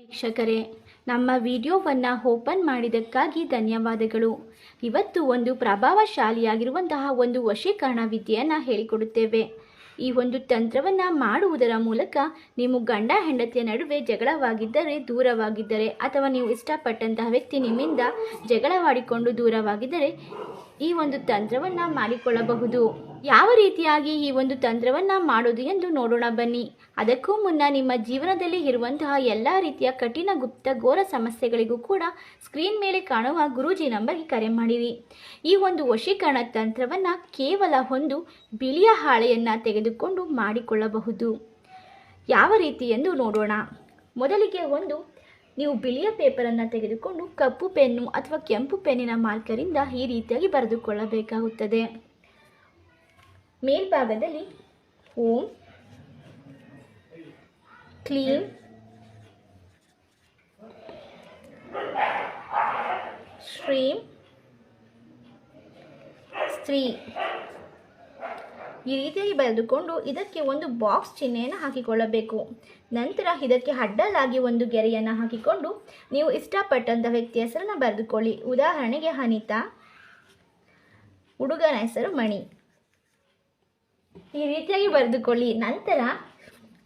ವೀಕ್ಷಕರೇ, ನಮ್ಮ ವಿಡಿಯೋವನ್ನು ಓಪನ್ ಮಾಡಿದ್ದಕ್ಕಾಗಿ ಧನ್ಯವಾದಗಳು. ಇವತ್ತು ಒಂದು ಪ್ರಭಾವಶಾಲಿಯಾಗಿರುವಂತಹ ಒಂದು ವಶೀಕರಣ ವಿದ್ಯೆಯನ್ನು ಹೇಳಿಕೊಡುತ್ತೇವೆ. ಈ ಒಂದು ತಂತ್ರವನ್ನು ಮಾಡುವುದರ ಮೂಲಕ ನೀವು ಗಂಡ ಹೆಂಡತಿಯ ನಡುವೆ ಜಗಳವಾಗಿದ್ದರೆ ದೂರವಾಗಿದ್ದರೆ ಅಥವಾ ನೀವು ಇಷ್ಟಪಟ್ಟಂತಹ ವ್ಯಕ್ತಿ ನಿಮ್ಮಿಂದ ಜಗಳವಾಡಿಕೊಂಡು ದೂರವಾಗಿದ್ದರೆ ಈ ಒಂದು ತಂತ್ರವನ್ನು ಮಾಡಿಕೊಳ್ಳಬಹುದು. ಯಾವ ರೀತಿಯಾಗಿ ಈ ಒಂದು ತಂತ್ರವನ್ನು ಮಾಡೋದು ಎಂದು ನೋಡೋಣ ಬನ್ನಿ. ಅದಕ್ಕೂ ಮುನ್ನ ನಿಮ್ಮ ಜೀವನದಲ್ಲಿ ಇರುವಂತಹ ಎಲ್ಲ ರೀತಿಯ ಕಠಿಣ ಗುಪ್ತ ಘೋರ ಸಮಸ್ಯೆಗಳಿಗೂ ಕೂಡ ಸ್ಕ್ರೀನ್ ಮೇಲೆ ಕಾಣುವ ಗುರೂಜಿ ನಂಬರ್ಗೆ ಕರೆ ಮಾಡಿರಿ. ಈ ಒಂದು ವಶೀಕರಣ ತಂತ್ರವನ್ನು ಕೇವಲ ಒಂದು ಬಿಳಿಯ ಹಾಳೆಯನ್ನು ತೆಗೆದುಕೊಂಡು ಮಾಡಿಕೊಳ್ಳಬಹುದು. ಯಾವ ರೀತಿ ಎಂದು ನೋಡೋಣ. ಮೊದಲಿಗೆ ಒಂದು ನೀವು ಬಿಳಿಯ ಪೇಪರನ್ನು ತೆಗೆದುಕೊಂಡು ಕಪ್ಪು ಪೆನ್ನು ಅಥವಾ ಕೆಂಪು ಪೆನ್ನಿನ ಮಾರ್ಕರಿಂದ ಈ ರೀತಿಯಾಗಿ ಬರೆದುಕೊಳ್ಳಬೇಕಾಗುತ್ತದೆ. ಮೇಲ್ಭಾಗದಲ್ಲಿ ಓಂ ಕ್ಲೀನ್ ಶ್ರೀಂ, ಸ್ತ್ರೀ. ಈ ರೀತಿಯಾಗಿ ಬರೆದುಕೊಂಡು ಇದಕ್ಕೆ ಒಂದು ಬಾಕ್ಸ್ ಚಿಹ್ನೆಯನ್ನು ಹಾಕಿಕೊಳ್ಳಬೇಕು. ನಂತರ ಇದಕ್ಕೆ ಅಡ್ಡಲಾಗಿ ಒಂದು ಗೆರೆಯನ್ನು ಹಾಕಿಕೊಂಡು ನೀವು ಇಷ್ಟಪಟ್ಟಂಥ ವ್ಯಕ್ತಿಯ ಹೆಸರನ್ನು ಬರೆದುಕೊಳ್ಳಿ. ಉದಾಹರಣೆಗೆ ಅನಿತಾ, ಹುಡುಗನ ಹೆಸರು ಮಣಿ. ಈ ರೀತಿಯಾಗಿ ಬರೆದುಕೊಳ್ಳಿ. ನಂತರ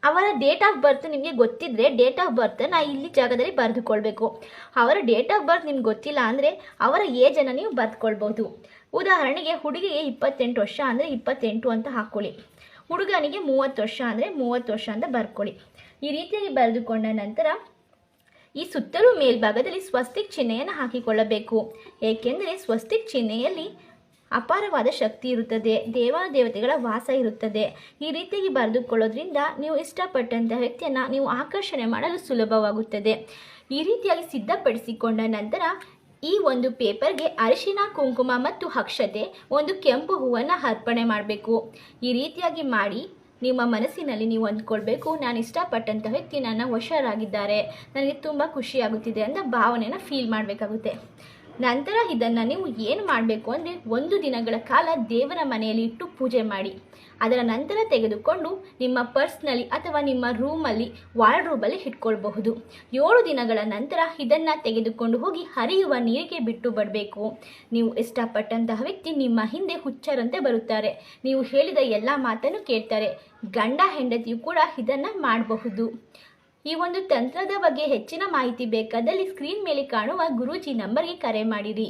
ಅವರ ಡೇಟ್ ಆಫ್ ಬರ್ತ್ ನಿಮಗೆ ಗೊತ್ತಿದ್ದರೆ ಡೇಟ್ ಆಫ್ ಬರ್ತನ್ನು ಇಲ್ಲಿ ಜಾಗದಲ್ಲಿ ಬರೆದುಕೊಳ್ಬೇಕು. ಅವರ ಡೇಟ್ ಆಫ್ ಬರ್ತ್ ನಿಮ್ಗೆ ಗೊತ್ತಿಲ್ಲ ಅಂದರೆ ಅವರ ಏಜನ್ನು ನೀವು ಬರೆದುಕೊಳ್ಬೋದು ಉದಾಹರಣೆಗೆ ಹುಡುಗಿಗೆ ಇಪ್ಪತ್ತೆಂಟು ವರ್ಷ ಅಂದರೆ ಇಪ್ಪತ್ತೆಂಟು ಅಂತ ಹಾಕ್ಕೊಳ್ಳಿ ಹುಡುಗನಿಗೆ ಮೂವತ್ತು ವರ್ಷ ಅಂದರೆ ಮೂವತ್ತು ವರ್ಷ ಅಂತ ಬರ್ಕೊಳ್ಳಿ. ಈ ರೀತಿಯಾಗಿ ಬರೆದುಕೊಂಡ ನಂತರ ಈ ಸುತ್ತಲೂ ಮೇಲ್ಭಾಗದಲ್ಲಿ ಸ್ವಸ್ತಿಕ್ ಚಿಹ್ನೆಯನ್ನು ಹಾಕಿಕೊಳ್ಳಬೇಕು. ಏಕೆಂದರೆ ಸ್ವಸ್ತಿಕ್ ಚಿಹ್ನೆಯಲ್ಲಿ ಅಪಾರವಾದ ಶಕ್ತಿ ಇರುತ್ತದೆ, ದೇವಾದೇವತೆಗಳ ವಾಸ ಇರುತ್ತದೆ. ಈ ರೀತಿಯಾಗಿ ಬರೆದುಕೊಳ್ಳೋದ್ರಿಂದ ನೀವು ಇಷ್ಟಪಟ್ಟಂತಹ ವ್ಯಕ್ತಿಯನ್ನು ನೀವು ಆಕರ್ಷಣೆ ಮಾಡಲು ಸುಲಭವಾಗುತ್ತದೆ. ಈ ರೀತಿಯಾಗಿ ಸಿದ್ಧಪಡಿಸಿಕೊಂಡ ನಂತರ ಈ ಒಂದು ಪೇಪರ್ಗೆ ಅರಿಶಿನ, ಕುಂಕುಮ ಮತ್ತು ಹಕ್ಷತೆ ಒಂದು ಕೆಂಪು ಹೂವನ್ನು ಅರ್ಪಣೆ ಮಾಡಬೇಕು. ಈ ರೀತಿಯಾಗಿ ಮಾಡಿ ನಿಮ್ಮ ಮನಸ್ಸಿನಲ್ಲಿ ನೀವು ಅಂದ್ಕೊಳ್ಬೇಕು ನಾನು ಇಷ್ಟಪಟ್ಟಂಥ ವ್ಯಕ್ತಿ ನನ್ನ ಹುಷಾರಾಗಿದ್ದಾರೆ ನನಗೆ ತುಂಬ ಖುಷಿಯಾಗುತ್ತಿದೆ ಅಂತ ಭಾವನೆನ ಫೀಲ್ ಮಾಡಬೇಕಾಗುತ್ತೆ. ನಂತರ ಇದನ್ನು ನೀವು ಏನು ಮಾಡಬೇಕು ಅಂದರೆ ಒಂದು ದಿನಗಳ ಕಾಲ ದೇವರ ಮನೆಯಲ್ಲಿ ಇಟ್ಟು ಪೂಜೆ ಮಾಡಿ. ಅದರ ನಂತರ ತೆಗೆದುಕೊಂಡು ನಿಮ್ಮ ಪರ್ಸ್ನಲ್ಲಿ ಅಥವಾ ನಿಮ್ಮ ರೂಮಲ್ಲಿ ವಾರ್ಡ್ರೂಬಲ್ಲಿ ಇಟ್ಕೊಳ್ಬಹುದು. ಏಳು ದಿನಗಳ ನಂತರ ಇದನ್ನು ತೆಗೆದುಕೊಂಡು ಹೋಗಿ ಹರಿಯುವ ನೀರಿಗೆ ಬಿಟ್ಟು ಬರಬೇಕು. ನೀವು ಇಷ್ಟಪಟ್ಟಂತಹ ವ್ಯಕ್ತಿ ನಿಮ್ಮ ಹಿಂದೆ ಹುಚ್ಚರಂತೆ ಬರುತ್ತಾರೆ. ನೀವು ಹೇಳಿದ ಎಲ್ಲ ಮಾತನ್ನು ಕೇಳ್ತಾರೆ. ಗಂಡ ಹೆಂಡತಿಯು ಕೂಡ ಇದನ್ನು ಮಾಡಬಹುದು. ಈ ಒಂದು ತಂತ್ರದ ಬಗ್ಗೆ ಹೆಚ್ಚಿನ ಮಾಹಿತಿ ಬೇಕಾದಲ್ಲಿ ಸ್ಕ್ರೀನ್ ಮೇಲೆ ಕಾಣುವ ಗುರೂಜಿ ನಂಬರ್ಗೆ ಕರೆ ಮಾಡಿರಿ.